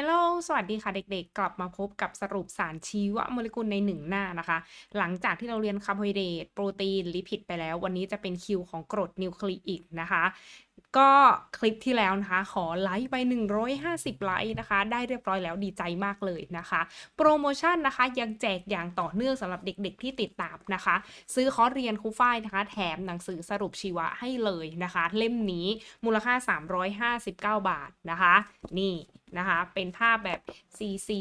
ฮลโลสวัสดีค่ะเด็กๆ กลับมาพบกับสรุปสารชีวโมเลกุลในหนึ่งหน้านะคะ หลังจากที่เราเรียนคาร์โบไฮเดรตโปรตีนลิพิดไปแล้ว วันนี้จะเป็นคิวของกรดนิวคลีอิกนะคะ ก็คลิปที่แล้วนะคะ ขอไลค์ไป 150 ไลค์นะคะ ได้เรียบร้อยแล้วดีใจมากเลยนะคะ โปรโมชั่นนะคะยังแจกอย่างต่อเนื่องสำหรับเด็กๆที่ติดตามนะคะ ซื้อคอร์สเรียนครูฝ้ายนะคะ แถมหนังสือสรุปชีวะให้เลยนะคะ เล่มนี้มูลค่า 359 บาทนะคะ นี่นะคะ เป็นภาพแบบสีสี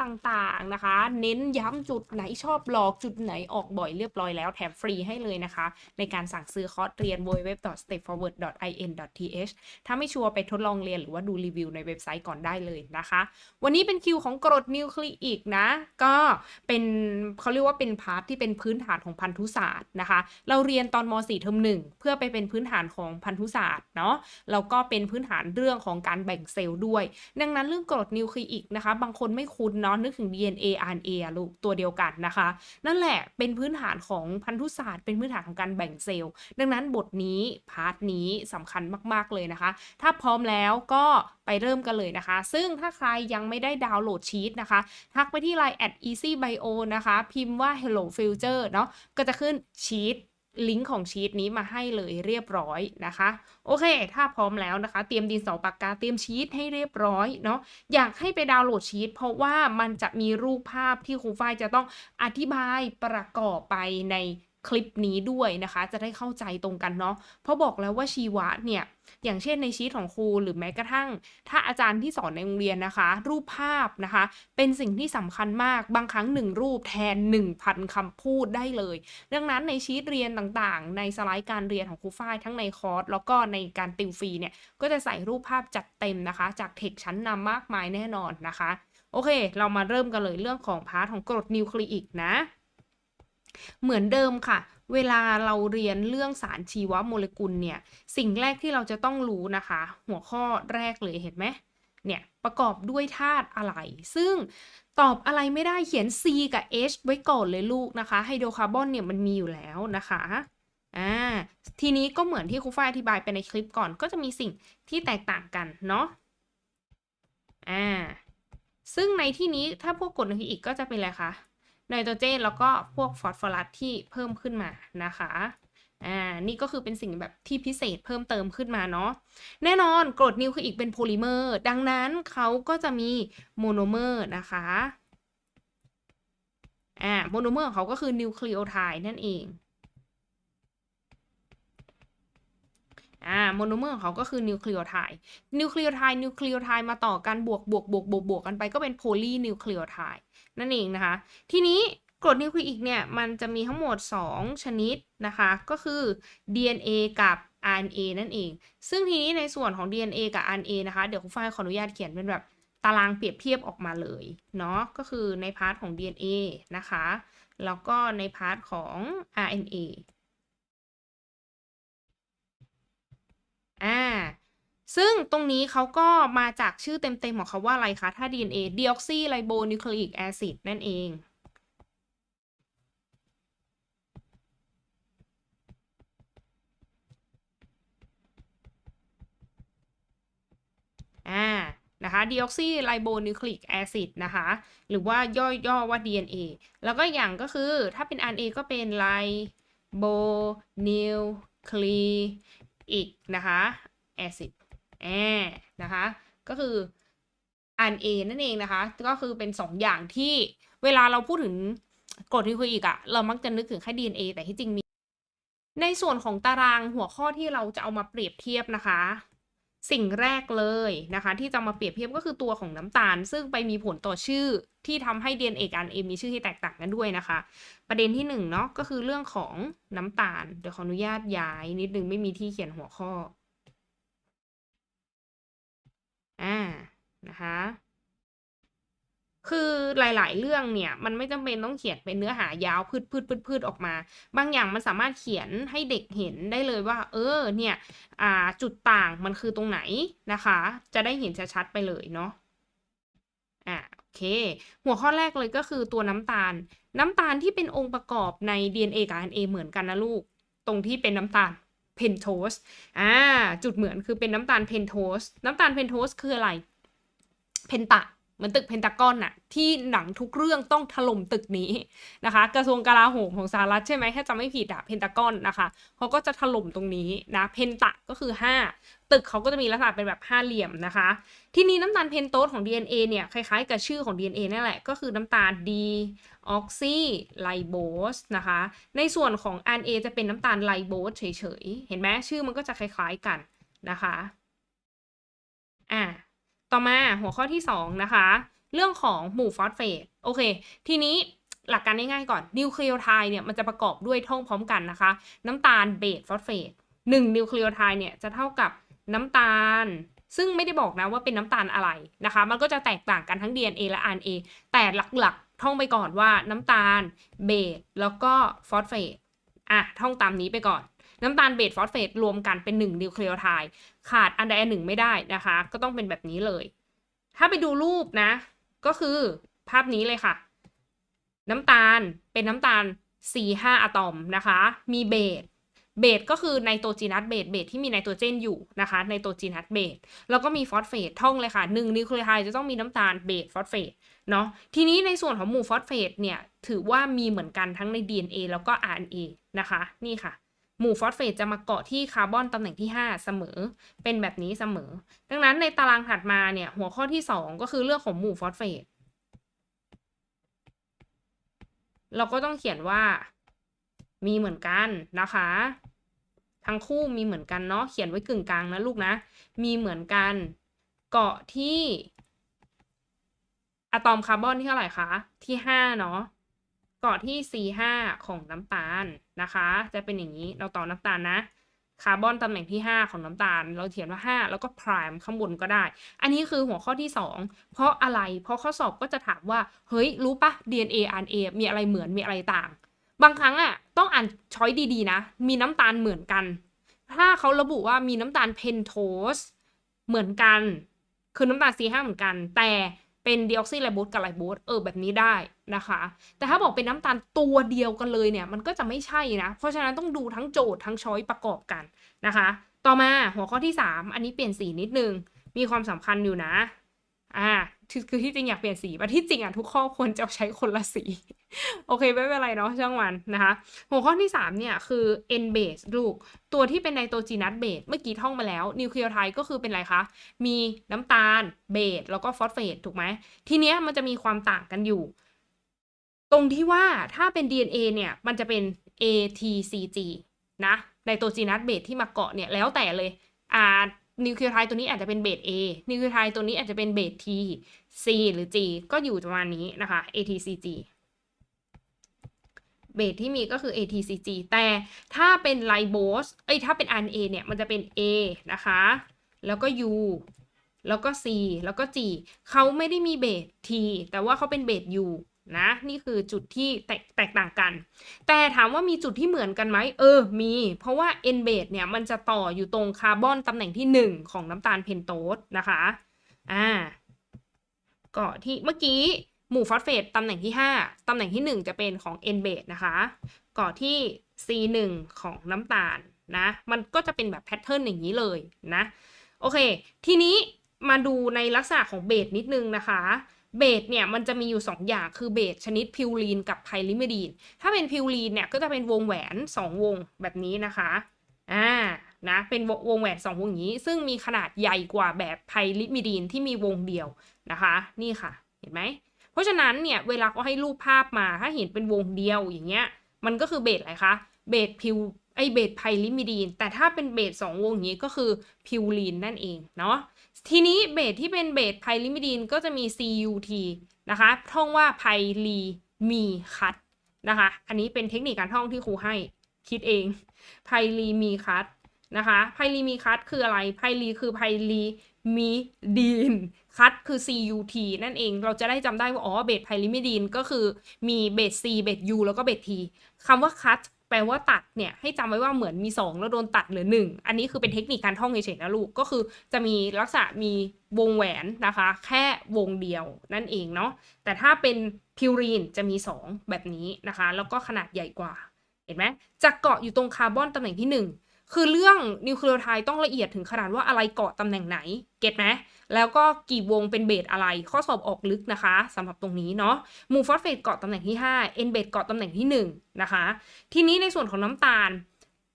ต่างๆนะคะ เน้นย้ำจุดไหนชอบหลอกจุดไหนออกบ่อยเรียบร้อยแล้วแถมฟรีให้เลยนะคะ ในการสั่งซื้อคอร์สเรียน w w w s t e p f o r w a r d i n .th ถ้าไม่ชัวร์ไปทดลองเรียนหรือว่าดูรีวิวในเว็บไซต์ก่อนได้เลยนะคะ วันนี้เป็นคิวของกรดนิวคลีอิกนะ ก็เป็นเขาเรียกว่าเป็นพาร์ทที่เป็นพื้นฐานของพันธุศาสตร์นะคะ เราเรียนตอนม .4 เทอมหนึ่งเพื่อไปเป็นพื้นฐานของพันธุศาสตร์เนาะแล้วก็เป็นพื้นฐานเรื่องของการแบ่งเซลล์ด้วย ดังนั้นเรื่องกรดนิวคลีอิกนะคะ บางคนไม่คุ้นเนาะนึกถึง DNA RNA อะลูกตัวเดียวกันนะคะ นั่นแหละเป็นพื้นฐานของพันธุศาสตร์ เป็นพื้นฐานของการแบ่งเซลล์ ดังนั้นบทนี้พาร์ทนี้สำคัญมากๆเลยนะคะ ถ้าพร้อมแล้วก็ไปเริ่มกันเลยนะคะ ซึ่งถ้าใครยังไม่ได้ดาวน์โหลดชีตนะคะ ทักไปที่ Line at easy bio นะคะ พิมพ์ว่า hello future เนาะก็จะขึ้นชีตลิงก์ของชีตนี้มาให้เลยเรียบร้อยนะคะ โอเค ถ้าพร้อมแล้วนะคะ เตรียมดินสอปากกาเตรียมชีตให้เรียบร้อยเนาะอยากให้ไปดาวน์โหลดชีตเพราะว่ามันจะมีรูปภาพที่ครูฝ้ายจะต้องอธิบายประกอบไปใน คลิปนี้ด้วยนะคะ จะได้เข้าใจตรงกันเนาะเพราะบอกแล้วว่าชีวะเนี่ย อย่างเช่นในชีตของครูหรือแม้กระทั่ง ถ้าอาจารย์ที่สอนในโรงเรียนนะคะ รูปภาพนะคะ เป็นสิ่งที่สำคัญมากบางครั้งหนึ่งรูปแทน 1,000คำพูดได้เลย ดังนั้นในชีตเรียนต่างๆ ในสไลด์การเรียนของครูฝ้ายทั้งในคอร์สแล้วก็ในการติวฟรีเนี่ยก็จะใส่รูปภาพจัดเต็มนะคะ จากเทคชั้นนำมากมายแน่นอนนะคะ โอเค เรามาเริ่มกันเลยเรื่องของพาร์ทของกรดนิวคลีอิกนะ เหมือนเดิมค่ะ เวลาเราเรียนเรื่องสารชีวโมเลกุลเนี่ย สิ่งแรกที่เราจะต้องรู้นะคะ หัวข้อแรกเลยเห็นไหมเนี่ยประกอบด้วยธาตุอะไร ซึ่งตอบอะไรไม่ได้เขียน C กับ H ไว้ก่อนเลยลูกนะคะ ไฮโดรคาร์บอนเนี่ยมันมีอยู่แล้วนะคะ อ่า ทีนี้ก็เหมือนที่ครูฝ้ายอธิบายไปในคลิปก่อน ก็จะมีสิ่งที่แตกต่างกันเนาะ อ่า ซึ่งในที่นี้ถ้าพวกกรดนิวคลีอิกก็จะเป็นอะไรคะ ไนโตรเจนแล้วก็พวกฟอสฟอรัสที่เพิ่มขึ้นมานะคะอ่านี่ก็คือเป็นสิ่งแบบที่พิเศษเพิ่มเติมขึ้นมาเนาะแน่นอนกรดนิวคลีอิกเป็นโพลิเมอร์ ดังนั้นเขาก็จะมีโมโนเมอร์นะคะอ่าโมโนเมอร์ของเขาก็คือนิวคลีโอไทด์นั่นเองอ่าโมโนเมอร์ของเขาก็คือนิวคลีโอไทด์นิวคลีโอไทด์นิวคลีโอไทด์มาต่อกันบวกบวกบวกบวกบวกกันไปก็เป็นโพลีนิวคลีโอไทด์ นั่นเองนะคะ ทีนี้กรดนิวคลีอิกเนี่ยมันจะมีทั้งหมด 2 ชนิดนะคะ ก็คือ DNA กับ RNA นั่นเอง ซึ่งทีนี้ในส่วนของ DNA กับ RNA นะคะ เดี๋ยวคุณฝ้ายขออนุญาตเขียนเป็นแบบตารางเปรียบเทียบออกมาเลยเนาะ ก็คือในพาร์ทของ DNA นะคะ แล้วก็ในพาร์ทของ RNA อ่า ซึ่งตรงนี้เขาก็มาจากชื่อเต็มๆของเขาว่าอะไรคะถ้า DNA deoxyribonucleic acid นั่นเอง อ่า นะคะ deoxyribonucleic acid นะคะ หรือว่าย่อยย่อว่า DNA แล้วก็อย่างก็คือถ้าเป็น RNA ก็เป็น ribonucleic นะคะ acid แอนะคะ ก็คือ RNA นั่นเองนะคะ ก็คือเป็น 2 อย่างที่เวลาเราพูดถึงกรดนิวคลีอิกอะเรามักจะนึกถึงแค่ DNA แต่ที่จริงมี ในส่วนของตารางหัวข้อที่เราจะเอามาเปรียบเทียบนะคะ สิ่งแรกเลยนะคะ ที่จะมาเปรียบเทียบก็คือตัวของน้ำตาล ซึ่งไปมีผลต่อชื่อที่ทำให้ DNA กับ RNA มีชื่อที่แตกต่างกันด้วยนะคะ ประเด็นที่หนึ่งเนาะก็คือเรื่องของน้ำตาล เดี๋ยวขออนุญาตย้ายนิดนึงไม่มีที่เขียนหัวข้อ อ่านะคะคือหลาย ๆ เรื่องเนี่ยมันไม่จำเป็นต้องเขียนเป็นเนื้อหายาวพืดพืดพืดพืดออกมา บางอย่างมันสามารถเขียนให้เด็กเห็นได้เลยว่า เออเนี่ยอ่าจุดต่างมันคือตรงไหนนะคะ จะได้เห็นชัดๆไปเลยเนาะอ่าโอเค หัวข้อแรกเลยก็คือตัวน้ำตาล น้ำตาลที่เป็นองค์ประกอบใน DNA กับ RNA เหมือนกันนะลูก ตรงที่เป็นน้ำตาล เพนโทสอ่าจุดเหมือนคือเป็นน้ำตาลเพนโทสน้ำตาลเพนโทสคืออะไร เพนตะเหมือนตึกเพนตากอนน่ะที่หนังทุกเรื่องต้องถล่มตึกนี้นะคะ กระทรวงกลาโหมของสหรัฐใช่ไหมถ้าจำไม่ผิดอะเพนตากอนนะคะเขาก็จะถล่มตรงนี้นะเพนตะก็คือ 5ตึกเขาก็จะมีลักษณะเป็นแบบห้าเหลี่ยมนะคะ ทีนี้น้ำตาลเพนโตสของ DNA เนี่ยคล้ายๆ กับชื่อของ DNA นั่นแหละ ก็คือน้ำตาลดีออกซีไลโบสนะคะ ในส่วนของ RNA จะเป็นน้ำตาลไลโบสเฉยๆ เห็นไหมชื่อมันก็จะคล้ายๆกันนะคะอ่าต่อมาหัวข้อที่ 2 นะคะ เรื่องของหมู่ฟอสเฟตโอเค ทีนี้หลักการง่ายๆก่อนนิวคลีโอไทด์เนี่ยมันจะประกอบด้วยท่องพร้อมกันนะคะ น้ำตาลเบสฟอสเฟต1นิวคลีโอไทด์เนี่ยจะเท่ากับ น้ำตาล ซึ่งไม่ได้บอกนะว่าเป็นน้ำตาลอะไรนะคะ มันก็จะแตกต่างกันทั้ง DNA และ RNA แต่หลักๆ ท่องไปก่อนว่าน้ำตาลเบสแล้วก็ฟอสเฟตอะท่องตามนี้ไปก่อน น้ำตาลเบสฟอสเฟตรวมกันเป็น1นิวคลีโอไทด์ขาดอันใดอันหนึ่งไม่ได้นะคะ ก็ต้องเป็นแบบนี้เลย ถ้าไปดูรูปนะ ก็คือภาพนี้เลยค่ะ น้ำตาลเป็นน้ำตาล 4-5อะตอมนะคะ มีเบส เบสก็คือไนโตรจีนัสเบสเบสที่มีไนโตรเจนอยู่นะคะไนโตรจีนัสเบสแล้วก็มีฟอสเฟตท่องเลยค่ะ1นึ่งนิวคลีไทด์จะต้องมีน้ำตาลเบสฟอสเฟตเนาะทีนี้ในส่วนของหมู่ฟอสเฟตเนี่ยถือว่ามีเหมือนกันทั้งใน DNA แล้วก็ RNA นะคะนี่ค่ะหมู่ฟอสเฟตจะมาเกาะที่คาร์บอนตำแหน่งที่ 5 เสมอ เป็นแบบนี้เสมอ ดังนั้นในตารางถัดมาเนี่ยหัวข้อที่ 2 ก็คือเรื่องของหมู่ฟอสเฟตเราก็ต้องเขียนว่า มีเหมือนกันนะคะ ทั้งคู่มีเหมือนกันเนาะเขียนไว้กึ่งกลางนะลูกนะ มีเหมือนกันเกาะที่อะตอมคาร์บอนที่เท่าไหร่คะที่ห้าเนาะเกาะที่ C5 ของน้ำตาลนะคะ จะเป็นอย่างนี้เราต่อน้ำตาลนะคาร์บอนตำแหน่งที่ 5 ของน้ำตาล เราเขียนว่า 5 แล้วก็พรามข้างบนก็ได้ อันนี้คือหัวข้อที่ 2 เพราะอะไร เพราะข้อสอบก็จะถามว่า เฮ้ย รู้ปะ DNA RNA มีอะไรเหมือนมีอะไรต่าง บางครั้งอะต้องอ่านช้อยดีๆนะ มีน้ำตาลเหมือนกัน ถ้าเขาระบุว่ามีน้ำตาลเพนโทสเหมือนกัน คือน้ำตาล C5 เหมือนกัน แต่เป็นดีออกซิไลโบสกับไลโบสเออแบบนี้ได้นะคะ แต่ถ้าบอกเป็นน้ำตาลตัวเดียวกันเลยเนี่ยมันก็จะไม่ใช่นะ เพราะฉะนั้นต้องดูทั้งโจทย์ทั้งช้อยประกอบกันนะคะ ต่อมาหัวข้อที่ 3 อันนี้เปลี่ยนสีนิดนึง มีความสำคัญอยู่นะ อ่าคือที่จริงอยากเปลี่ยนสีแต่ที่จริงอะทุกข้อควรจะใช้คนละสี โอเคไม่เป็นไรเนาะช่างมันนะคะ หัวข้อที่ 3 เนี่ย คือ N base ลูก ตัวที่เป็นไนโตรจีนัสเบสเมื่อกี้ท่องมาแล้วนิวเคลีโอไทด์ก็คือเป็นอะไรคะ มีน้ำตาลเบสแล้วก็ฟอสเฟตถูกไหม ทีเนี้ยมันจะมีความต่างกันอยู่ ตรงที่ว่าถ้าเป็น DNA เนี่ย มันจะเป็น ATCG นะไนโตรจีนัสเบสที่มาเกาะเนี่ยแล้วแต่เลยอ่า นิวคลีโอไทด์ตัวนี้อาจจะเป็นเบส A นิวคลีโอไทด์ตัวนี้อาจจะเป็นเบส T C หรือ G ก็อยู่ประมาณนี้นะคะ ATCG เบสที่มีก็คือ ATCG แต่ถ้าเป็นไลโบสเอ้ยถ้าเป็น RNA เนี่ยมันจะเป็น A นะคะ แล้วก็ U แล้วก็ C แล้วก็ G เขาไม่ได้มีเบส T แต่ว่าเขาเป็นเบส U นะนี่คือจุดที่แตกแตกต่างกัน แต่ถามว่ามีจุดที่เหมือนกันไหมเออมี เพราะว่า N base เนี่ยมันจะต่ออยู่ตรงคาร์บอนตำแหน่งที่ 1 ของน้ำตาลเพนโตสนะคะอ่ากาะที่เมื่อกี้หมู่ฟอสเฟตตำแหน่งที่ 5 ตำแหน่งที่ 1 จะเป็นของ N base นะคะกาะที่ C1 ของน้ำตาลนะมันก็จะเป็นแบบแพทเทิร์นอย่างนี้เลยนะโอเค ทีนี้มาดูในลักษณะของเบสนิดนึงนะคะ เบสเนี่ยมันจะมีอยู่ 2 อย่างคือเบสชนิดพิวรีนกับไพลิมิดีน ถ้าเป็นพิวรีนเนี่ยก็จะเป็นวงแหวน 2 วงแบบนี้นะคะอ่านะเป็นวงแหวน 2วงอย่างนี้ ซึ่งมีขนาดใหญ่กว่าแบบไพลิมิดีนที่มีวงเดียวนะคะ นี่ค่ะเห็นไหม เพราะฉะนั้นเนี่ยเวลาเขาให้รูปภาพมาถ้าเห็นเป็นวงเดียวอย่างเงี้ยมันก็คือเบสอะไรคะเบสพิว ไอเบสไพลิมิดีน แต่ถ้าเป็นเบสสองวงนี้ก็คือพิวรีนนั่นเองเนาะทีนี้เบสที่เป็นเบสไพลิมิดีนก็จะมี CUT นะคะท่องว่าไพลีมีคัตนะคะ อันนี้เป็นเทคนิคการท่องที่ครูให้คิดเองไพลีมีคัตนะคะไพลีมีคัตคืออะไรไพลีคือไพลีมีดีนคัตคือ CUT นั่นเองเราจะได้จำได้ว่า อ๋อเบสไพลิมิดีนก็คือมีเบส C เบส U แล้วก็เบส T คำว่าคัต แปลว่าตัดเนี่ยให้จำไว้ว่าเหมือนมี 2 แล้วโดนตัดเหลือ 1 อันนี้คือเป็นเทคนิคการท่องเฉยๆนะลูก ก็คือจะมีลักษณะมีวงแหวนนะคะ แค่วงเดียวนั่นเองเนาะแต่ถ้าเป็นพิวรีนจะมี 2 แบบนี้นะคะ แล้วก็ขนาดใหญ่กว่า เห็นไหมจะเกาะอยู่ตรงคาร์บอนตำแหน่งที่ 1 คือเรื่องนิวเคลียไทด์ต้องละเอียดถึงขนาดว่าอะไรเกาะตำแหน่งไหน เก็ตไหมแล้วก็กี่วงเป็นเบสอะไร ข้อสอบออกลึกนะคะสำหรับตรงนี้เนาะหมู่ฟอสเฟตเกาะตำแหน่งที่5เอนเบสเกาะตำแหน่งที่ 1 นะคะ ทีนี้ในส่วนของน้ำตาล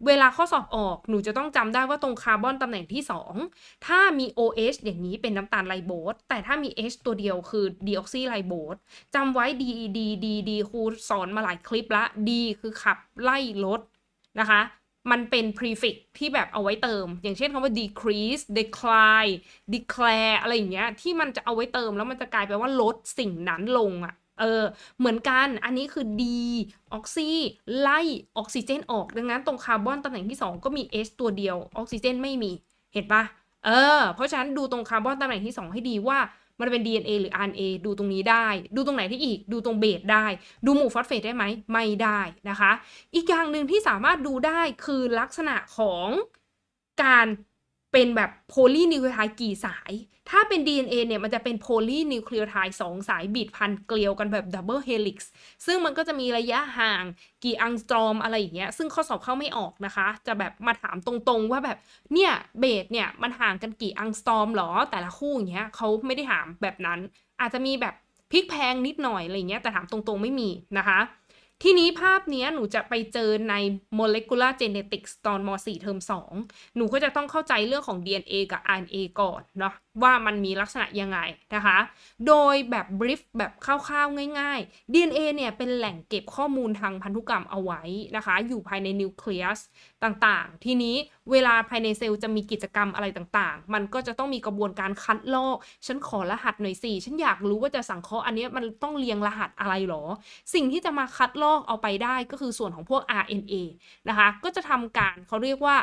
เวลาข้อสอบออกหนูจะต้องจำได้ว่าตรงคาร์บอนตำแหน่งที่ 2 ถ้ามี OH อย่างนี้เป็นน้ำตาลไลโบสแต่ถ้ามี H ตัวเดียวคือดีออกซิไลโบสจำไว้ D D D D ครูสอนมาหลายคลิปละ D คือขับไล่ลดนะคะ มันเป็น prefix ที่แบบเอาไว้เติม อย่างเช่นคำว่า decrease decline declare อะไรอย่างเงี้ย ที่มันจะเอาไว้เติมแล้วมันจะกลายไปนว่าลดสิ่งนั้นลงอะเออ เหมือนกัน อันนี้คือ D ออกซิไล่ออกซิเจนออก ดังนั้นตรงคาร์บอนตำแหน่งที่ 2 ก็มี H ตัวเดียว ออกซิเจนไม่มี เห็นปะเออ เพราะฉะนั้นดูตรงคาร์บอนตำแหน่งที่ 2 ให้ดีว่า มันเป็น DNA หรือ RNA ดูตรงนี้ได้ ดูตรงไหนที่อีก ดูตรงเบสได้ ดูหมู่ฟอสเฟตได้ไหม ไม่ได้นะคะ อีกอย่างหนึ่งที่สามารถดูได้คือลักษณะของการ เป็นแบบโพลีนิวคลีโอไทด์กี่สาย ถ้าเป็น DNA เนี่ยมันจะเป็นโพลีนิวคลีโอไทด์สองสายบีดพันเกลียวกันแบบดับเบิลเฮลิกซ์ซึ่งมันก็จะมีระยะห่างกี่อังสตรอมอะไรอย่างเงี้ย ซึ่งข้อสอบเข้าไม่ออกนะคะ จะแบบมาถามตรงๆว่าแบบเนี่ยเบสเนี่ยมันห่างกันกี่อังสตรอมหรอ แต่ละคู่อย่างเงี้ยเขาไม่ได้ถามแบบนั้น อาจจะมีแบบพลิกแพงนิดหน่อยอะไรเงี้ย แต่ถามตรงๆไม่มีนะคะ ทีนี้ภาพนี้หนูจะไปเจอใน molecular genetics ตอนม .4 เทอม2 หนูก็จะต้องเข้าใจเรื่องของ DNA กับ RNA ก่อนเนาะว่ามันมีลักษณะยังไงนะคะ โดยแบบ brief แบบคร่าวๆ ง่ายๆ DNA เนี่ยเป็นแหล่งเก็บข้อมูลทางพันธุกรรมเอาไว้นะคะ อยู่ภายในนิวเคลียสต่างๆ ทีนี้ เวลาภายในเซลล์จะมีกิจกรรมอะไรต่างๆ มันก็จะต้องมีกระบวนการคัดลอก ฉันขอรหัสหน่อยสิ ฉันอยากรู้ว่าจะสังเคราะห์อันนี้มันต้องเรียงรหัสอะไรหรอ สิ่งที่จะมาคัดลอกเอาไปได้ก็คือส่วนของพวก RNA นะคะ ก็จะทำการเขาเรียกว่า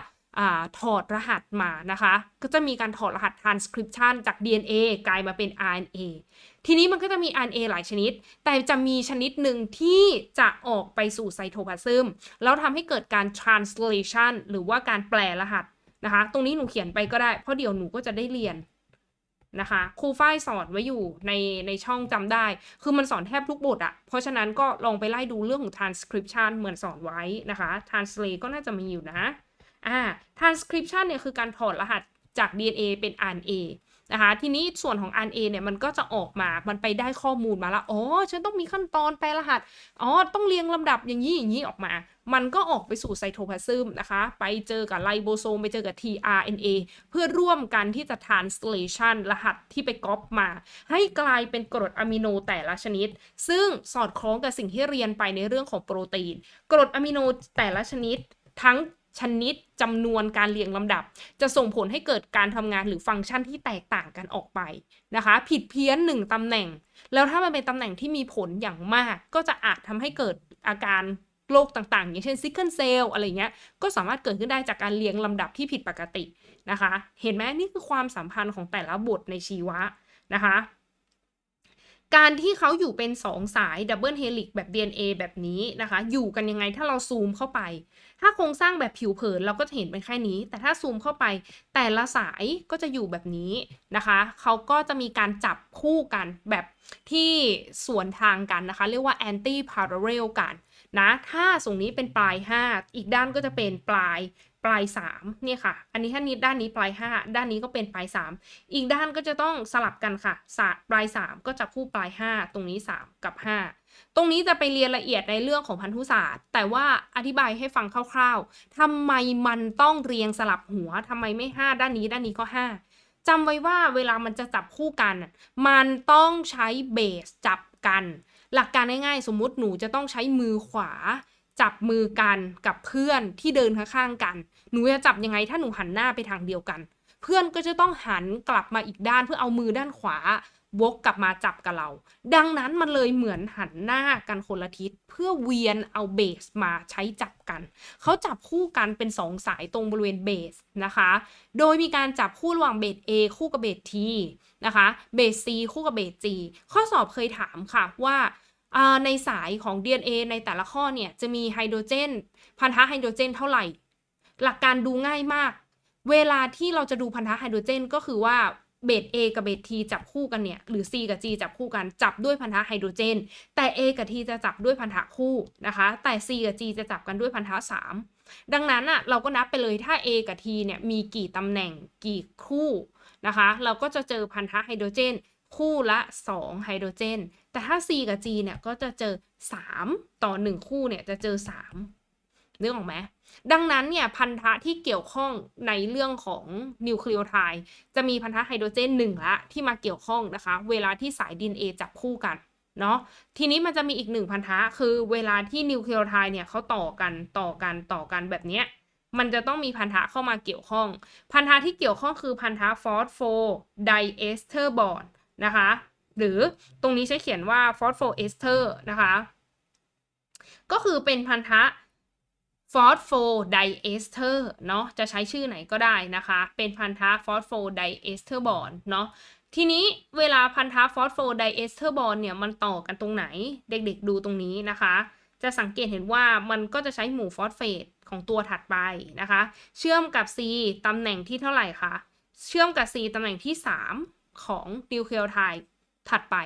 ถอดรหัสมานะคะ ก็จะมีการถอดรหัส transcription จาก DNA กลายมาเป็น RNA ทีนี้มันก็จะมี RNA หลายชนิด แต่จะมีชนิดหนึ่งที่จะออกไปสู่ไซโทพลาซึมแล้วทำให้เกิดการ translation หรือว่าการแปลรหัสนะคะ ตรงนี้หนูเขียนไปก็ได้ เพราะเดี๋ยวหนูก็จะได้เรียนนะคะครูฝ้ายสอนไว้อยู่ในในช่องจำได้ คือมันสอนแทบทุกบทอะเพราะฉะนั้นก็ลองไปไล่ดูเรื่องของ transcription เหมือนสอนไว้นะคะ translate ก็น่าจะมีอยู่นะ อ่า transcription เนี่ยคือการถอดรหัสจาก DNA เป็น RNA นะคะ ทีนี้ส่วนของ RNA เนี่ยมันก็จะออกมา มันไปได้ข้อมูลมาแล้วอ๋อ ฉันต้องมีขั้นตอนแปลรหัส อ๋อ ต้องเรียงลำดับอย่างนี้อย่างนี้ออกมา มันก็ออกไปสู่ไซโทพลาซึมนะคะ ไปเจอกับไลโบโซม ไปเจอกับ tRNA เพื่อร่วมกันที่จะ translation รหัสที่ไปก๊อปมา ให้กลายเป็นกรดอะมิโนแต่ละชนิด ซึ่งสอดคล้องกับสิ่งที่เรียนไปในเรื่องของโปรตีน กรดอะมิโนแต่ละชนิดทั้ง ชนิดจำนวนการเรียงลำดับ จะส่งผลให้เกิดการทำงานหรือฟังก์ชันที่แตกต่างกันออกไปนะคะ ผิดเพี้ยนหนึ่งตำแหน่ง แล้วถ้ามันเป็นตำแหน่งที่มีผลอย่างมาก ก็จะอาจทำให้เกิดอาการโรคต่างๆ อย่างเช่นซิกเกิลเซลอะไรเงี้ย ก็สามารถเกิดขึ้นได้จากการเรียงลำดับที่ผิดปกตินะคะ เห็นไหมนี่คือความสัมพันธ์ของแต่ละบทในชีวะนะคะ การที่เขาอยู่เป็น 2 สายดับเบิลเฮลิกแบบ DNA แบบนี้นะคะ อยู่กันยังไงถ้าเราซูมเข้าไป ถ้าโครงสร้างแบบผิวเผินเราก็จะเห็นเป็นแค่นี้ แต่ถ้าซูมเข้าไป แต่ละสายก็จะอยู่แบบนี้นะคะ เขาก็จะมีการจับคู่กันแบบที่สวนทางกันนะคะ เรียกว่า anti parallel กันนะ ถ้าส่งนี้เป็นปลาย 5 อีกด้านก็จะเป็นปลาย ปลาย3เนี่ยค่ะ อันนี้ถ้านี้ด้านนี้ปลาย 5 ด้านนี้ก็เป็นปลาย 3 อีกด้านก็จะต้องสลับกันค่ะสะปลาย 3 ก็จะคู่ปลาย 5 ตรงนี้ 3 กับ 5 ตรงนี้จะไปเรียนละเอียดในเรื่องของพันธุศาสตร์ แต่ว่าอธิบายให้ฟังคร่าวๆทำไมมันต้องเรียงสลับหัวทำไมไม่ 5 ด้านนี้ด้านนี้ก็ 5จำไว้ว่าเวลามันจะจับคู่กัน มันต้องใช้เบสจับกัน หลักการง่ายๆ สมมุติหนูจะต้องใช้มือขวา จับมือกันกับเพื่อนที่เดินข้างๆกัน หนูจะจับยังไงถ้าหนูหันหน้าไปทางเดียวกัน เพื่อนก็จะต้องหันกลับมาอีกด้านเพื่อเอามือด้านขวาวกกลับมาจับกับเรา ดังนั้นมันเลยเหมือนหันหน้ากันคนละทิศ เพื่อเวียนเอาเบสมาใช้จับกัน เขาจับคู่กันเป็นสองสายตรงบริเวณเบสนะคะ โดยมีการจับคู่ระหว่างเบส A คู่กับเบส T นะคะ เบส C คู่กับเบส G ข้อสอบเคยถามค่ะว่า ในสายของ DNA ในแต่ละข้อเนี่ยจะมีไฮโดรเจน พันธะไฮโดรเจนเท่าไหร่ หลักการดูง่ายมาก เวลาที่เราจะดูพันธะไฮโดรเจน ก็คือว่าเบส A กับเบส T จับคู่กันเนี่ย หรือ C กับ G จับคู่กันจับด้วยพันธะไฮโดรเจน แต่ A กับ T จะจับด้วยพันธะคู่นะคะ แต่ C กับ G จะจับกันด้วยพันธะ 3 ดังนั้นอะเราก็นับไปเลยถ้า A กับ T เนี่ยมีกี่ตำแหน่งกี่คู่นะคะ เราก็จะเจอพันธะไฮโดรเจน คู่ละ 2 ไฮโดรเจน แต่ถ้า C กับ G เนี่ยก็จะเจอ 3 ต่อ 1 คู่เนี่ยจะเจอ 3 นึกออกไหมดังนั้นเนี่ยพันธะที่เกี่ยวข้องในเรื่องของนิวคลีโอไทด์จะมีพันธะไฮโดรเจนหนึ่งละที่มาเกี่ยวข้องนะคะ เวลาที่สายดินเอจับคู่กันเนาะทีนี้มันจะมีอีกหนึ่งพันธะคือเวลาที่นิวคลีโอไทด์เนี่ยเขาต่อกันต่อกันต่อกันแบบเนี้ยมันจะต้องมีพันธะเข้ามาเกี่ยวข้อง พันธะที่เกี่ยวข้องคือพันธะฟอสโฟไดเอสเตอร์บอนนะคะ หรือตรงนี้ใช้เขียนว่าฟอสโฟเอสเตอร์นะคะ ก็คือเป็นพันธะฟอสโฟไดเอสเตอร์เนาะจะใช้ชื่อไหนก็ได้นะคะ เป็นพันธะฟอสโฟไดเอสเตอร์บอนเนาะทีนี้เวลาพันธะฟอสโฟไดเอสเตอร์บอนเนี่ยมันต่อกันตรงไหนเด็กๆดูตรงนี้นะคะ จะสังเกตเห็นว่ามันก็จะใช้หมู่ฟอสเฟตของตัวถัดไปนะคะ เชื่อมกับ C ตำแหน่งที่เท่าไหร่คะ เชื่อมกับ C ตำแหน่งที่ 3 ของนิวเคลียไทด์ ถัดไป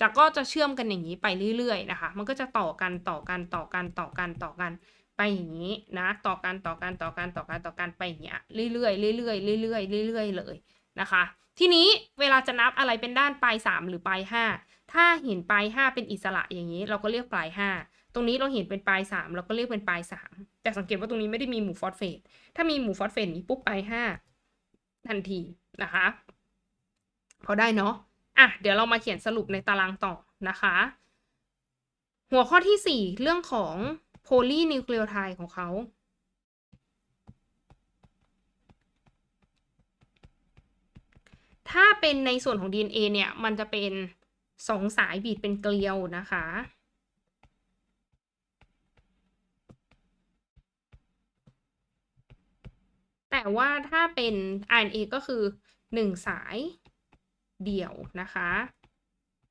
จะก็จะเชื่อมกันอย่างนี้ไปเรื่อยๆนะคะ มันก็จะต่อกันต่อกันต่อกันต่อกันต่อกันไปอย่างนี้นะต่อกันต่อกันต่อกันต่อกันต่อกันไปอย่างเงี้ยเรื่อยๆเรื่อยๆเรื่อยๆเรื่อยๆเลยนะคะ ทีนี้เวลาจะนับอะไรเป็นด้านปลายสามหรือปลายห้าถ้าเห็นปลายห้าเป็นอิสระอย่างนี้ เราก็เรียกปลายห้าตรงนี้เราเห็นเป็นปลายสามเราก็เรียกเป็นปลายสามแต่สังเกตว่าตรงนี้ไม่ได้มีหมู่ฟอสเฟตถ้ามีหมู่ฟอสเฟตนี้ปุ๊บปลายห้าทันทีนะคะพอได้เนาะ อะเดี๋ยวเรามาเขียนสรุปในตารางต่อนะคะ หัวข้อที่ 4 เรื่องของโพลีนิวคลีโอไทด์ของเขาถ้าเป็นในส่วนของ DNA เนี่ย มันจะเป็นสองสายบีดเป็นเกลียวนะคะ แต่ว่าถ้าเป็น RNA ก็คือ 1 สาย เดี่ยวนะคะ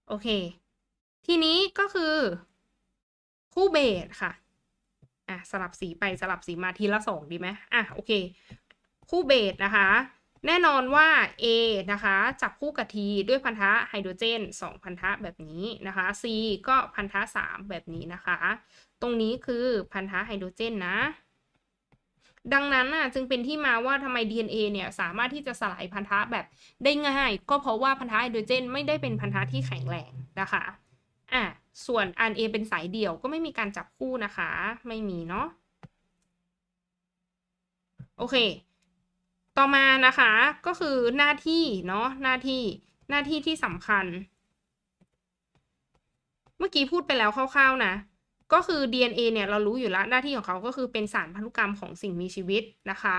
โอเค ทีนี้ก็คือ คู่เบสค่ะ อะ สลับสีไปสลับสีมาทีละสองดีไหมอะ โอเค คู่เบสนะคะ แน่นอนว่า A นะคะ จับคู่กับ T ด้วยพันธะไฮโดรเจน 2 พันธะแบบนี้นะคะ C ก็พันธะ 3 แบบนี้นะคะ ตรงนี้คือพันธะไฮโดรเจนนะ ดังนั้นน่ะจึงเป็นที่มาว่าทำไม DNA เนี่ยสามารถที่จะสลายพันธะแบบได้ง่าย ก็เพราะว่าพันธะไฮโดรเจน ไม่ได้เป็นพันธะที่แข็งแรงนะคะอะส่วน RNA เป็นสายเดี่ยวก็ไม่มีการจับคู่นะคะ ไม่มีเนาะโอเค ต่อมานะคะก็คือหน้าที่เนาะหน้าที่หน้าที่ที่สำคัญ เมื่อกี้พูดไปแล้วคร่าวๆนะ ก็คือ DNA เนี่ยเรารู้อยู่แล้วหน้าที่ของเขาก็คือเป็นสารพันธุกรรมของสิ่งมีชีวิตนะคะ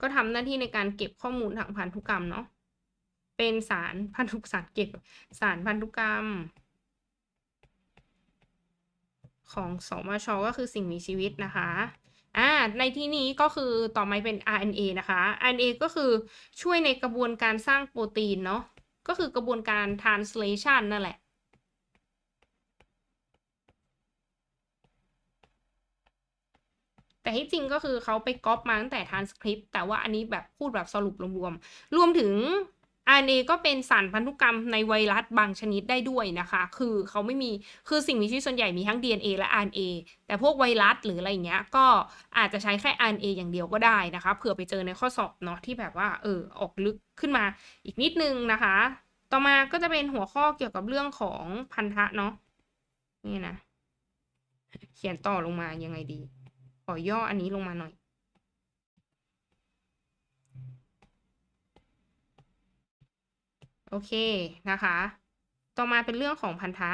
ก็ทำหน้าที่ในการเก็บข้อมูลทางพันธุกรรมเนาะเป็นสารพันธุสารเก็บสารพันธุกรรม ของสมชก็คือสิ่งมีชีวิตนะคะอ่าในที่นี้ก็คือต่อมาเป็น RNA นะคะ RNA ก็คือช่วยในกระบวนการสร้างโปรตีนเนาะ ก็คือกระบวนการ translation นั่นแหละ แต่ที่จริงก็คือเขาไปก๊อปมาตั้งแต่ transcript แต่ว่าอันนี้แบบพูดแบบสรุปรวมๆ รวมถึง RNA ก็เป็นสารพันธุกรรมในไวรัสบางชนิดได้ด้วยนะคะ คือเขาไม่มีคือสิ่งมีชีวิตส่วนใหญ่มีทั้ง DNA และ RNA แต่พวกไวรัสหรืออะไรเงี้ยก็อาจจะใช้แค่ RNA อย่างเดียวก็ได้นะคะเผื่อไปเจอในข้อสอบเนาะที่แบบว่าเออออกลึกขึ้นมาอีกนิดนึงนะคะ ต่อมาก็จะเป็นหัวข้อเกี่ยวกับเรื่องของพันธะเนาะนี่นะเขียนต่อลงมายังไงดีขอย่ออันนี้ลงมาหน่อย อเคนะคะ ต่อมาเป็นเรื่องของพันธะ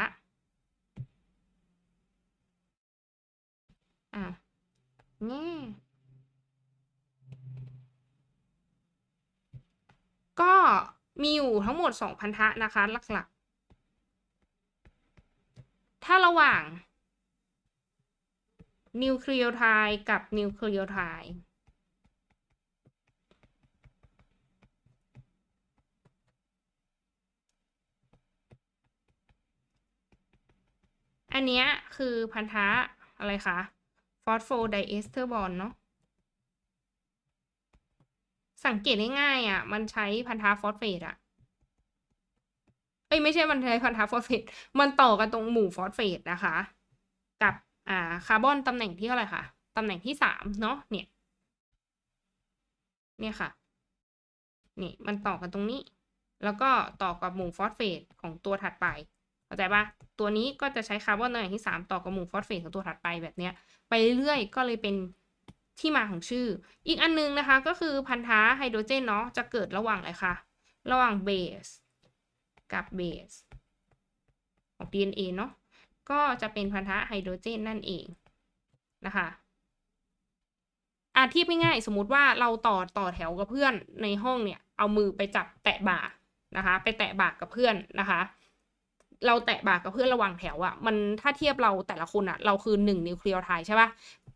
อะนี่ก็มีอยู่ทั้งหมดสองพันธะนะคะ หลักๆ ถ้าระหว่างนิวคลีโอไทด์กับนิวคลีโอไทด์ อันเนี้ยคือพันธะอะไรคะฟอสโฟไดเอสเตอร์บอนเนาะสังเกตง่ายๆอะ มันใช้พันธะฟอสเฟตอะ เอ้ยไม่ใช่มันใช้พันธะฟอสเฟต มันต่อกันตรงหมู่ฟอสเฟตนะคะ กับอ่าคาร์บอนตำแหน่งที่เท่าไหร่คะตำแหน่งที่สามเนาะเนี่ย เนี่ยค่ะ นี่มันต่อกันตรงนี้ แล้วก็ต่อกับหมู่ฟอสเฟตของตัวถัดไป เข้าใจปะตัวนี้ก็จะใช้คาร์บอนตำแหน่งที่ 3 ต่อกับหมู่ฟอสเฟตของตัวถัดไปแบบเนี้ยไปเรื่อยๆก็เลยเป็นที่มาของชื่อ อีกอันนึงนะคะก็คือพันธะไฮโดรเจนเนาะจะเกิดระหว่างอะไรคะระหว่างเบสกับเบสของ DNA เนาะก็จะเป็นพันธะไฮโดรเจนนั่นเองนะคะอาทียบง่ายๆสมมติว่าเราต่อต่อแถวกับเพื่อนในห้องเนี่ย เอามือไปจับแตะบ่านะคะ ไปแตะบ่ากับเพื่อนนะคะ เราแตะบากับเพื่อนระหว่างแถวอะมันถ้าเทียบเราแต่ละคนอะเราคือหนึ่งนิวเคลียร์ไทใช่ปะ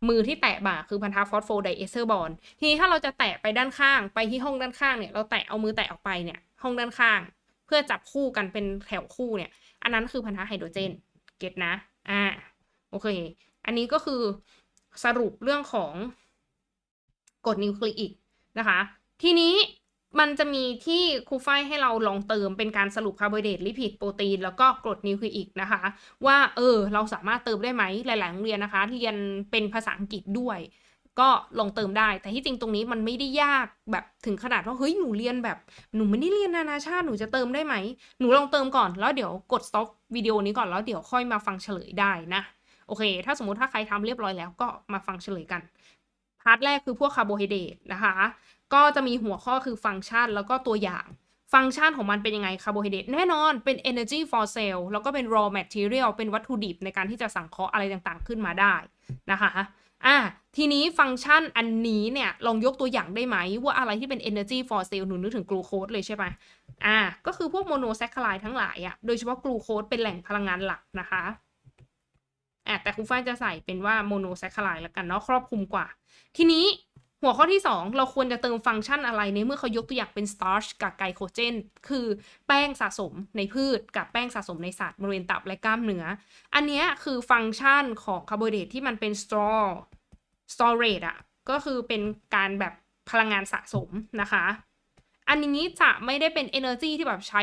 มือที่แตะบ่าคือพันธะฟอสโฟไดเอสเตอร์บอลทีนี้ถ้าเราจะแตะไปด้านข้าง ไปที่ห้องด้านข้างเนี่ยเราแตะเอามือแตะออกไปเนี่ยห้องด้านข้าง เพื่อจับคู่กันเป็นแถวคู่เนี่ย อันนั้นคือพันธะไฮโดรเจนเก็ตนะอ่าโอเค อันนี้ก็คือสรุปเรื่องของกรดนิวคลีอิกนะคะ ทีนี้ มันจะมีที่ครูฝ้ายให้เราลองเติมเป็นการสรุปคาร์โบไฮเดรตลิปิดโปรตีน แล้วก็กรดนิวคลีอิกนะคะ ว่าเออเราสามารถเติมได้ไหมหลายๆโรงเรียนนะคะ เรียนเป็นภาษาอังกฤษด้วย ก็ลองเติมได้ แต่ที่จริงตรงนี้มันไม่ได้ยากแบบถึงขนาดว่าเฮ้ยหนูเรียนแบบหนูไม่ได้เรียนนานาชาติหนูจะเติมได้ไหมหนูลองเติมก่อนแล้วเดี๋ยวกดสต็อปวิดีโอนี้ก่อนแล้วเดี๋ยวค่อยมาฟังเฉลยได้นะโอเค ถ้าสมมติถ้าใครทำเรียบร้อยแล้วก็มาฟังเฉลยกัน พาร์ทแรกคือพวกคาร์โบไฮเดรตนะคะ ก็จะมีหัวข้อคือฟังก์ชันแล้วก็ตัวอย่าง ฟังก์ชันของมันเป็นยังไงคาร์โบไฮเดรตแน่นอนเป็น energy for cell แล้วก็เป็น raw material เป็นวัตถุดิบในการที่จะสังเคราะห์อะไรต่างๆ ขึ้นมาได้นะคะอะทีนี้ฟังก์ชันอันนี้เนี่ยลองยกตัวอย่างได้ไหม ว่าอะไรที่เป็น energy for cell หนูนึกถึงกลูโคสเลยใช่ไหมอะก็คือพวกโมโนแซคคาไลด์ทั้งหลายอะโดยเฉพาะกลูโคสเป็นแหล่งพลังงานหลักนะคะอะแต่ครูฝ้ายจะใส่เป็นว่าโมโนแซคคาไลด์แล้วกันเนาะครอบคลุมกว่า ทีนี้ หัวข้อที่ 2 เราควรจะเติมฟังก์ชันอะไรในเมื่อเขายกตัวอย่างเป็น starch กับไกลโคเจน คือแป้งสะสมในพืชกับแป้งสะสมในสัตว์บริเวณตับและกล้ามเนื้อ อันนี้คือฟังก์ชันของคาร์โบไฮเดรตที่มันเป็น store storage อะก็คือเป็นการแบบพลังงานสะสมนะคะ อันนี้จะไม่ได้เป็น energy ที่แบบใช้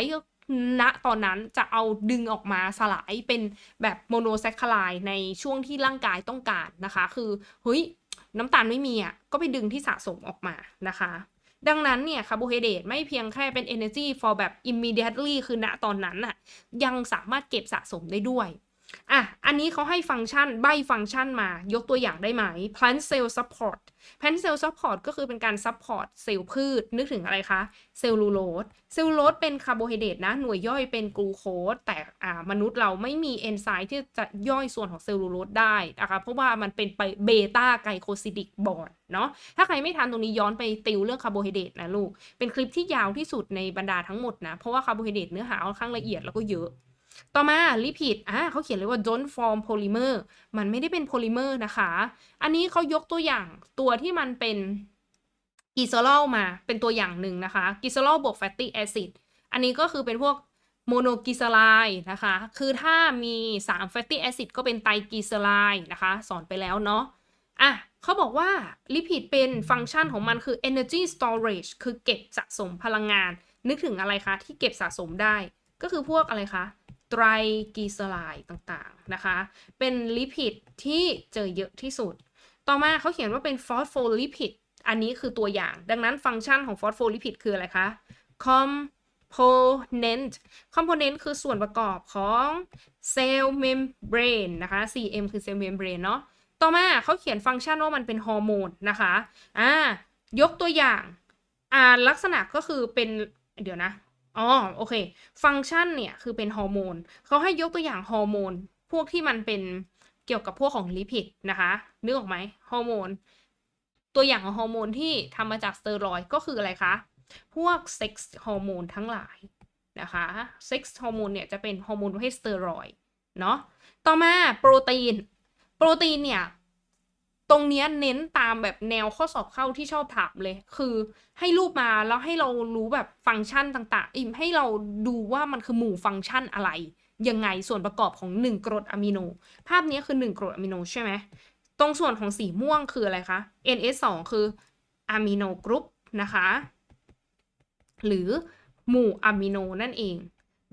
ณตอนนั้นจะเอาดึงออกมาสลายเป็นแบบโมโนแซคคาไลในช่วงที่ร่างกายต้องการนะคะ คือเฮ้ย น้ำตาลไม่มีอะก็ไปดึงที่สะสมออกมานะคะ ดังนั้นเนี่ยคาร์โบไฮเดรตไม่เพียงแค่เป็น energy for แบบ immediately คือณตอนนั้นน่ะยังสามารถเก็บสะสมได้ด้วย อะ อันนี้เขาให้ฟังก์ชันใบฟังก์ชันมายกตัวอย่างได้ไหม plant cell support plant cell support ก็คือเป็นการ support เซลล์พืช นึกถึงอะไรคะเซลลูโลสเซลลูโลสเป็นคาร์โบไฮเดรตนะ หน่วยย่อยเป็นกลูโคสแต่อ่ามนุษย์เราไม่มีเอนไซม์ที่จะย่อยส่วนของเซลลูโลสได้นะคะเพราะว่ามันเป็นไปเบต้าไกลโคซิดิกบอร์ดเนาะถ้าใครไม่ทันตรงนี้ย้อนไปติวเรื่องคาร์โบไฮเดรตนะลูก เป็นคลิปที่ยาวที่สุดในบรรดาทั้งหมดนะ เพราะว่าคาร์โบไฮเดรตเนื้อหาค่อนข้างละเอียดแล้วก็เยอะ ต่อมาลิพิดอ่าเขาเขียนเลยว่า don't form polymer มันไม่ได้เป็นโพลิเมอร์นะคะ อันนี้เขายกตัวอย่างตัวที่มันเป็นกิโซลอลมาเป็นตัวอย่างหนึ่งนะคะกิโซลอลบวกแฟตตี้แอซิดอันนี้ก็คือเป็นพวกโมโนกิโซไลนะคะ คือถ้ามี3 fatty acid ก็เป็นไตรกิโซไลนะคะ สอนไปแล้วเนาะอะเขาบอกว่าลิพิดเป็นฟังก์ชันของมันคือ energy storage คือเก็บสะสมพลังงาน นึกถึงอะไรคะ ที่เก็บสะสมได้ ก็คือพวกอะไรคะ ไตรกีเซอไรด์ต่างๆนะคะ เป็นลิพิดที่เจอเยอะที่สุด ต่อมาเขาเขียนว่าเป็นฟอสโฟลิพิดอันนี้คือตัวอย่าง ดังนั้นฟังก์ชันของฟอสโฟลิพิดคืออะไรคะ component component คือส่วนประกอบของเซลล์เมมเบรนนะคะ CM คือเซลล์เมมเบรนเนาะ ต่อมาเขาเขียนฟังก์ชันว่ามันเป็นฮอร์โมนนะคะ อ่า ยกตัวอย่าง อ่าลักษณะก็คือเป็น เดี๋ยวนะ อ๋อโอเค ฟังก์ชันเนี่ยคือเป็นฮอร์โมนเขาให้ยกตัวอย่างฮอร์โมนพวกที่มันเป็นเกี่ยวกับพวกของลิพิดนะคะนึกออกไหมฮอร์โมนตัวอย่างของฮอร์โมนที่ทำมาจากสเตียรอยก็คืออะไรคะ พวกเซ็กซ์ฮอร์โมนทั้งหลายนะคะเซ็กซ์ฮอร์โมนเนี่ยจะเป็นฮอร์โมนประเภทสเตียรอยเนาะต่อมาโปรตีน โปรตีนเนี่ย รงเนี้ยเน้นตามแบบแนวข้อสอบเข้าที่ชอบถามเลย คือให้รูปมาแล้วให้เรารู้แบบฟังก์ชันต่างๆ อิมให้เราดูว่ามันคือหมู่ฟังก์ชันอะไร ยังไงส่วนประกอบของ 1 กรดอะมิโน ภาพนี้คือ 1 กรดอะมิโนใช่ไหมตรงส่วนของสีม่วงคืออะไรคะ NS2 คืออะมิโนกรุ๊ปนะคะ หรือหมู่อะมิโนนั่นเอง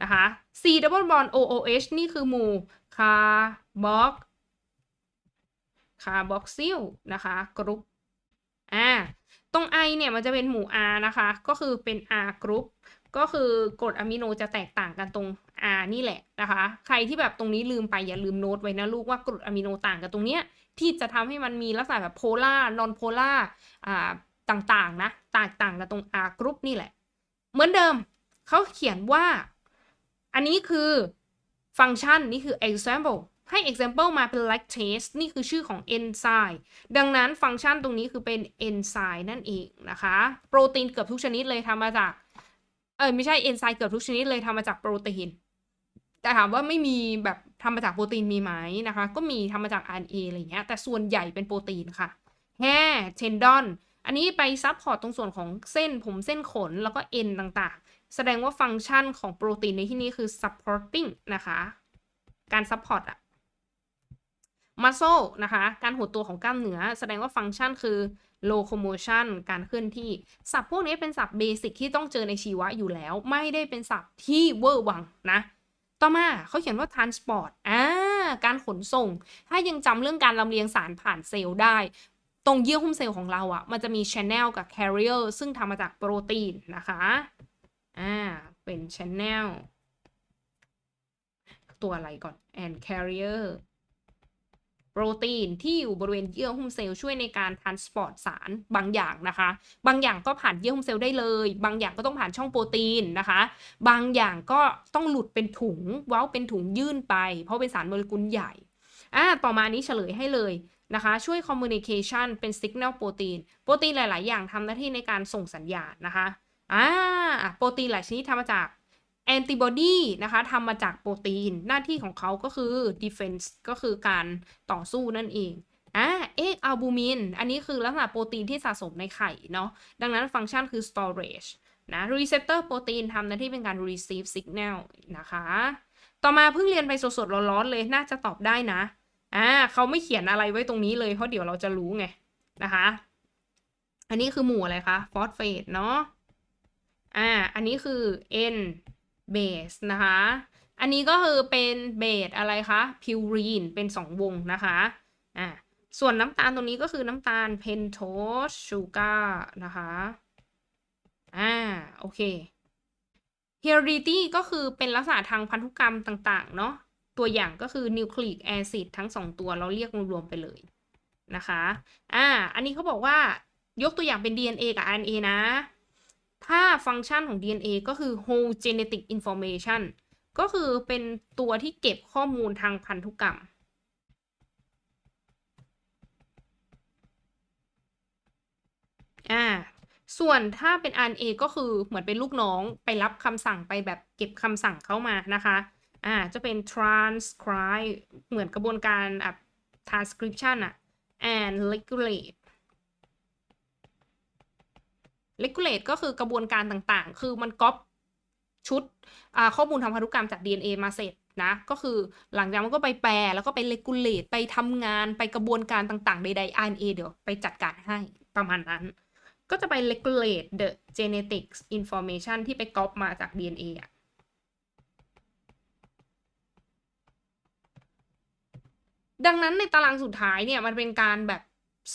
นะคะ C double bond OOH นี่คือหมู่คาร์บอก คาร์บอกซิลนะคะกรุ๊ปอ่าตรง I เนี่ยมันจะเป็นหมู่ R นะคะ ก็คือเป็น R กรุ๊ปก็คือกรดอะมิโนจะแตกต่างกันตรง R นี่แหละนะคะ ใครที่แบบตรงนี้ลืมไปอย่าลืมโน้ตไว้นะลูกว่ากรดอะมิโนต่างกันตรงเนี้ยที่จะทำให้มันมีลักษณะแบบโพล่านอนโพล่าอ่าต่างๆนะแตกต่างกันตรง R กรุ๊ปนี่แหละ เหมือนเดิมเขาเขียนว่า อันนี้คือฟังก์ชันนี่คือ example ให้ example มาเป็น lactase นี่คือชื่อของ enzyme ดังนั้นฟังก์ชันตรงนี้คือเป็น enzyme นั่นเองนะคะ โปรตีนเกือบทุกชนิดเลยทำมาจากเออไม่ใช่ enzyme เกือบทุกชนิดเลยทำมาจากโปรตีน แต่ถามว่าไม่มีแบบทำมาจากโปรตีนมีไหมนะคะ ก็มีทำมาจาก RNA อะไรเงี้ยแต่ส่วนใหญ่เป็นโปรตีนค่ะแฮ่เทนดอนอันนี้ไปซับพอร์ตตรงส่วนของเส้นผมเส้นขนแล้วก็เอ็นต่างๆ แสดงว่าฟังก์ชันของโปรตีนในที่นี้คือ supporting นะคะ การ support อะ muscle นะคะ การหดตัวของกล้ามเนื้อ แสดงว่าฟังก์ชันคือ locomotion การเคลื่อนที่ ศัพท์พวกนี้เป็นศัพท์เบสิกที่ต้องเจอในชีวะอยู่แล้ว ไม่ได้เป็นศัพท์ที่เวอร์วังนะ ต่อมาเขาเขียนว่า transport อ่า การขนส่ง ถ้ายังจำเรื่องการลำเลียงสารผ่านเซลล์ได้ ตรงเยื่อหุ้มเซลล์ของเราอะ่ะ มันจะมี channel กับ carrier ซึ่งทำมาจากโปรตีนนะคะ อ่า เป็น channel ตัวอะไรก่อน and carrier โปรตีนที่อยู่บริเวณเยื่อหุ้มเซลล์ช่วยในการทรานสปอร์ตสารบางอย่างนะคะ บางอย่างก็ผ่านเยื่อหุ้มเซลล์ได้เลย บางอย่างก็ต้องผ่านช่องโปรตีนนะคะ บางอย่างก็ต้องหลุดเป็นถุงเว้าเป็นถุงยื่นไป เพราะเป็นสารโมเลกุลใหญ่อ่าต่อมานี้เฉลยให้เลยนะคะ ช่วยคอมมูนิเคชันเป็นสัญญาณโปรตีน โปรตีนหลาย ๆ อย่างทำหน้าที่ในการส่งสัญญาณนะคะอ่าโปรตีนหลายชนิดทำมาจาก แอนติบอดีนะคะทำมาจากโปรตีนหน้าที่ของเขาก็คือ defense ก็คือการต่อสู้นั่นเองอ่าเอ็กอัลบูมิน อันนี้คือลักษณะโปรตีนที่สะสมในไข่เนาะดังนั้นฟังก์ชันคือ storage นะ receptor โปรตีนทำหน้าที่เป็นการ receive signal นะคะ ต่อมาเพิ่งเรียนไปสดๆร้อนๆเลยน่าจะตอบได้นะอ่าเขาไม่เขียนอะไรไว้ตรงนี้เลยเพราะเดี๋ยวเราจะรู้ไงนะคะ อันนี้คือหมู่อะไรคะฟอสเฟตเนาะอ่าอันนี้คือ N เบสนะคะ อันนี้ก็คือเป็นเบสอะไรคะพิวรีนเป็นสองวงนะคะอ่าส่วนน้ำตาลตรงนี้ก็คือน้ำตาลเพนโทสชูการ์นะคะอ่าโอเค heredity ก็คือเป็นลักษณะทางพันธุกรรมต่าง ๆ เนาะตัวอย่างก็คือนิวคลีกแอซิดทั้งสองตัวเราเรียกรวมๆไปเลยนะคะ อ่า อันนี้เขาบอกว่ายกตัวอย่างเป็น DNA กับ RNA นะ ถ้าฟังก์ชันของ DNA ก็คือ whole genetic information ก็คือเป็นตัวที่เก็บข้อมูลทางพันธุกรรม อ่า ส่วนถ้าเป็น RNA ก็คือเหมือนเป็นลูกน้องไปรับคำสั่งไปแบบเก็บคำสั่งเข้ามานะคะ อ่า จะเป็น transcribe เหมือนกระบวนการอะ transcription อะ and regulate regulate ก็คือกระบวนการต่างๆ คือมันก๊อปชุดข้อมูลทางพันธุกรรมจาก DNA มาเสร็จนะ ก็คือหลังจากมันก็ไปแปลแล้วก็ไป regulate ไปทำงานไปกระบวนการต่างๆ ใดๆ RNA เดี๋ยวไปจัดการให้ประมาณนั้น ก็จะไป regulate the genetics information ที่ไปก๊อปมาจาก DNA อะดังนั้นในตารางสุดท้ายเนี่ยมันเป็นการแบบ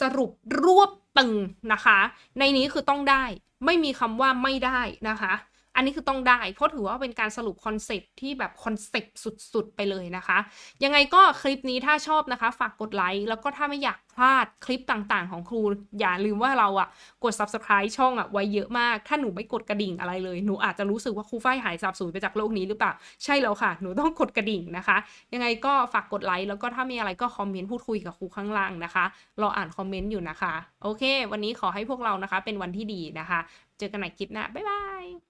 สรุปรวบ ตึงนะคะ ในนี้คือต้องได้ ไม่มีคำว่าไม่ได้นะคะ อันนี้คือต้องได้ เพราะถือว่าเป็นการสรุปคอนเซปที่แบบคอนเซปสุดๆ ไปเลยนะคะ ยังไงก็คลิปนี้ถ้าชอบนะคะ ฝากกดไลค์แล้วก็ถ้าไม่อยากพลาดคลิปต่างๆ ของครู อย่าลืมว่าเราอะกด subscribe ช่องอะไว้เยอะมาก ถ้าหนูไม่กดกระดิ่งอะไรเลย หนูอาจจะรู้สึกว่าครูฝ้ายหายสับสูญไปจากโลกนี้หรือเปล่า ใช่แล้วค่ะ หนูต้องกดกระดิ่งนะคะ ยังไงก็ฝากกดไลค์แล้วก็ถ้ามีอะไรก็คอมเมนต์พูดคุยกับครูข้างล่างนะคะ รออ่านคอมเมนต์อยู่นะคะ โอเค วันนี้ขอให้พวกเรานะคะ เป็นวันที่ดีนะคะ เจอกันใหม่คลิปหน้าบ๊ายบาย